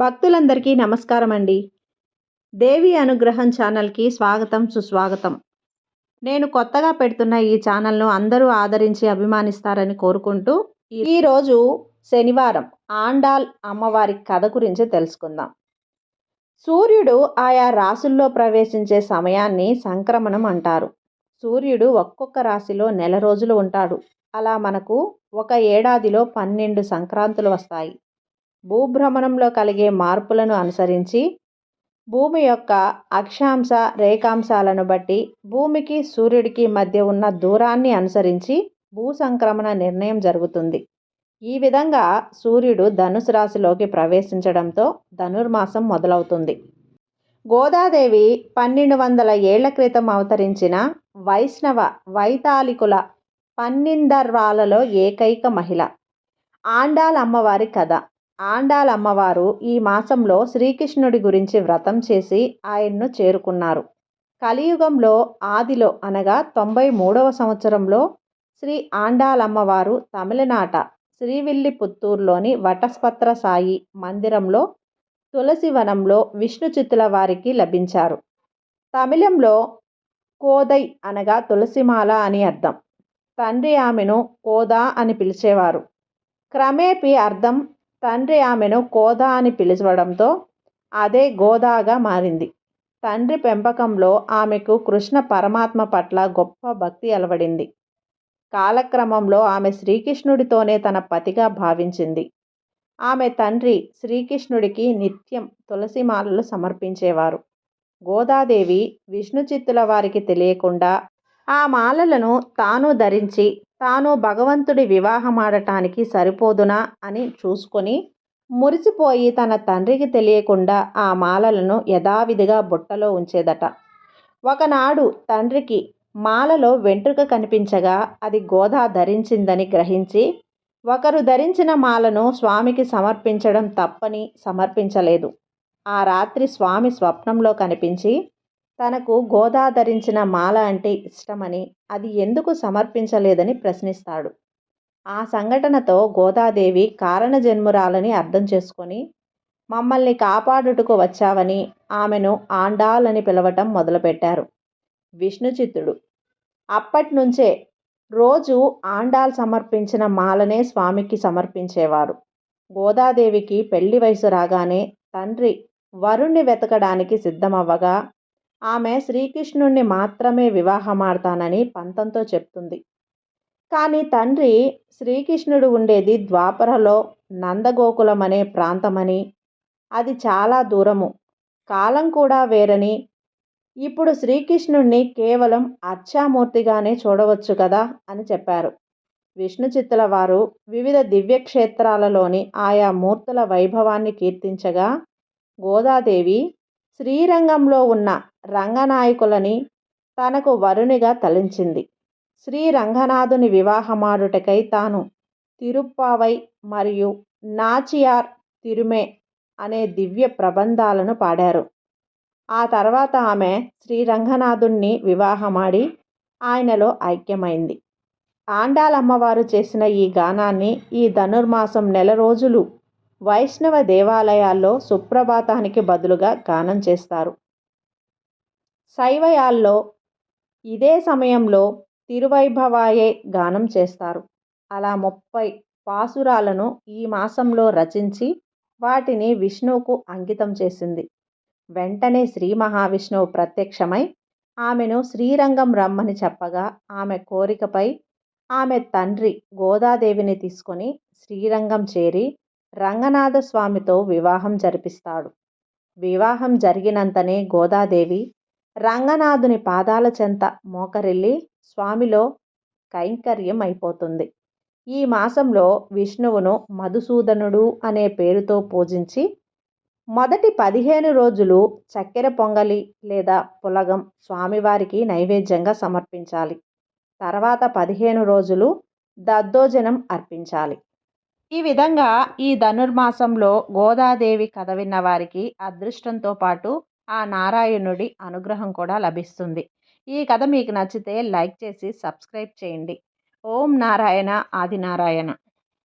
భక్తులందరికీ నమస్కారం అండి దేవి అనుగ్రహం ఛానల్కి స్వాగతం సుస్వాగతం. నేను కొత్తగా పెడుతున్న ఈ ఛానల్ను అందరూ ఆదరించి అభిమానిస్తారని కోరుకుంటూ ఈరోజు శనివారం ఆండాల్ అమ్మవారి కథ గురించి తెలుసుకుందాం. సూర్యుడు ఆయా రాసుల్లో ప్రవేశించే సమయాన్ని సంక్రమణం అంటారు. సూర్యుడు ఒక్కొక్క రాశిలో నెల రోజులు ఉంటాడు. అలా మనకు ఒక ఏడాదిలో పన్నెండు సంక్రాంతులు వస్తాయి. భూభ్రమణంలో కలిగే మార్పులను అనుసరించి భూమి యొక్క అక్షాంశ రేఖాంశాలను బట్టి భూమికి సూర్యుడికి మధ్య ఉన్న దూరాన్ని అనుసరించి భూ సంక్రమణ నిర్ణయం జరుగుతుంది. ఈ విధంగా సూర్యుడు ధనుసు రాశిలోకి ప్రవేశించడంతో ధనుర్మాసం మొదలవుతుంది. గోదాదేవి పన్నెండు వందల ఏళ్ళ క్రితం అవతరించిన వైష్ణవ వైతాళికుల పన్నిందర్వాలలో ఏకైక మహిళ. ఆండాల్ అమ్మవారి కథ. ఆండాల అమ్మవారు ఈ మాసంలో శ్రీకృష్ణుడి గురించి వ్రతం చేసి ఆయన్ను చేరుకున్నారు. కలియుగంలో ఆదిలో అనగా తొంభై మూడవ సంవత్సరంలో శ్రీ ఆండాలమ్మవారు తమిళనాట శ్రీవిల్లిపుత్తూరులోని వటస్పత్ర సాయి మందిరంలో తులసివనంలో విష్ణు చిత్తుల వారికి లభించారు. తమిళంలో కోదై అనగా తులసిమాల అని అర్థం. తండ్రి ఆమెను కోదా అని పిలిచేవారు. క్రమేపీ అర్థం తండ్రి ఆమెను కోదా అని పిలిచడంతో అదే గోదాగా మారింది. తండ్రి పెంపకంలో ఆమెకు కృష్ణ పరమాత్మ పట్ల గొప్ప భక్తి అలవడింది. కాలక్రమంలో ఆమె శ్రీకృష్ణుడితోనే తన పతిగా భావించింది. ఆమె తండ్రి శ్రీకృష్ణుడికి నిత్యం తులసిమాలలు సమర్పించేవారు. గోదాదేవి విష్ణు చిత్తుల వారికి తెలియకుండా ఆ మాలలను తాను ధరించి తాను భగవంతుడి వివాహమాడటానికి సరిపోదునా అని చూసుకొని మురిసిపోయి తన తండ్రికి తెలియకుండా ఆ మాలలను యథావిధిగా బుట్టలో ఉంచేదట. ఒకనాడు తండ్రికి మాలలో వెంట్రుక కనిపించగా అది గోదా ధరించిందని గ్రహించి ఒకరు ధరించిన మాలను స్వామికి సమర్పించడం తప్పని సమర్పించలేదు. ఆ రాత్రి స్వామి స్వప్నంలో కనిపించి తనకు గోదా ధరించిన మాల అంటే ఇష్టమని అది ఎందుకు సమర్పించలేదని ప్రశ్నిస్తాడు. ఆ సంఘటనతో గోదాదేవి కారణజన్మురాలని అర్థం చేసుకొని మమ్మల్ని కాపాడుటకు వచ్చావని ఆమెను ఆండాలని పిలవటం మొదలుపెట్టారు. విష్ణుచిత్తుడు అప్పటినుంచే రోజు ఆండాల్ సమర్పించిన మాలనే స్వామికి సమర్పించేవారు. గోదాదేవికి పెళ్ళి వయసు రాగానే తండ్రి వరుణ్ణి వెతకడానికి సిద్ధమవ్వగా ఆమె శ్రీకృష్ణుణ్ణి మాత్రమే వివాహమాడతానని పంతంతో చెప్తుంది. కానీ తండ్రి శ్రీకృష్ణుడు ఉండేది ద్వాపరలో నందగోకులం అనే ప్రాంతమని. అది చాలా దూరము. కాలం కూడా వేరని. ఇప్పుడు శ్రీకృష్ణుణ్ణి కేవలం అర్చామూర్తిగానే చూడవచ్చు కదా అని చెప్పారు. విష్ణు చిత్తుల వారు వివిధ దివ్యక్షేత్రాలలోని ఆయా మూర్తుల వైభవాన్ని కీర్తించగా గోదాదేవి శ్రీరంగంలో ఉన్న రంగనాయకులని తనకు వరునిగా తలించింది. శ్రీ రంగనాథుని వివాహమాడుటకై తాను తిరుప్పావై మరియు నాచియార్ తిరుమే అనే దివ్య ప్రబంధాలను పాడారు. ఆ తర్వాత ఆమె శ్రీరంగనాథుణ్ణి వివాహమాడి ఆయనలో ఐక్యమైంది. ఆండాలమ్మవారు చేసిన ఈ గానాన్ని ఈ ధనుర్మాసం నెల రోజులు వైష్ణవ దేవాలయాల్లో సుప్రభాతానికి బదులుగా గానం చేస్తారు. శైవయాల్లో ఇదే సమయంలో తిరువైభవాయే గానం చేస్తారు. అలా ముప్పై పాసురాలను ఈ మాసంలో రచించి వాటిని విష్ణువుకు అంకితం చేసింది. వెంటనే శ్రీ మహావిష్ణువు ప్రత్యక్షమై ఆమెను శ్రీరంగం రమ్మని చెప్పగా ఆమె కోరికపై ఆమె తండ్రి గోదాదేవిని తీసుకొని శ్రీరంగం చేరి రంగనాథ స్వామితో వివాహం జరిపిస్తాడు. వివాహం జరిగినంతనే గోదాదేవి రంగనాథుని పాదాల చెంత మోకరిల్లి స్వామిలో కైంకర్యం అయిపోతుంది ఈ మాసంలో విష్ణువును మధుసూదనుడు అనే పేరుతో పూజించి మొదటి పదిహేను రోజులు చక్కెర పొంగలి లేదా పులగం స్వామివారికి నైవేద్యంగా సమర్పించాలి. తర్వాత పదిహేను రోజులు దద్దోజనం అర్పించాలి. ఈ విధంగా ఈ ధనుర్మాసంలో గోదాదేవి కథ విన్న వారికి అదృష్టంతో పాటు ఆ నారాయణుడి అనుగ్రహం కూడా లభిస్తుంది. ఈ కథ మీకు నచ్చితే లైక్ చేసి సబ్స్క్రైబ్ చేయండి. ఓం నారాయణ ఆదినారాయణ.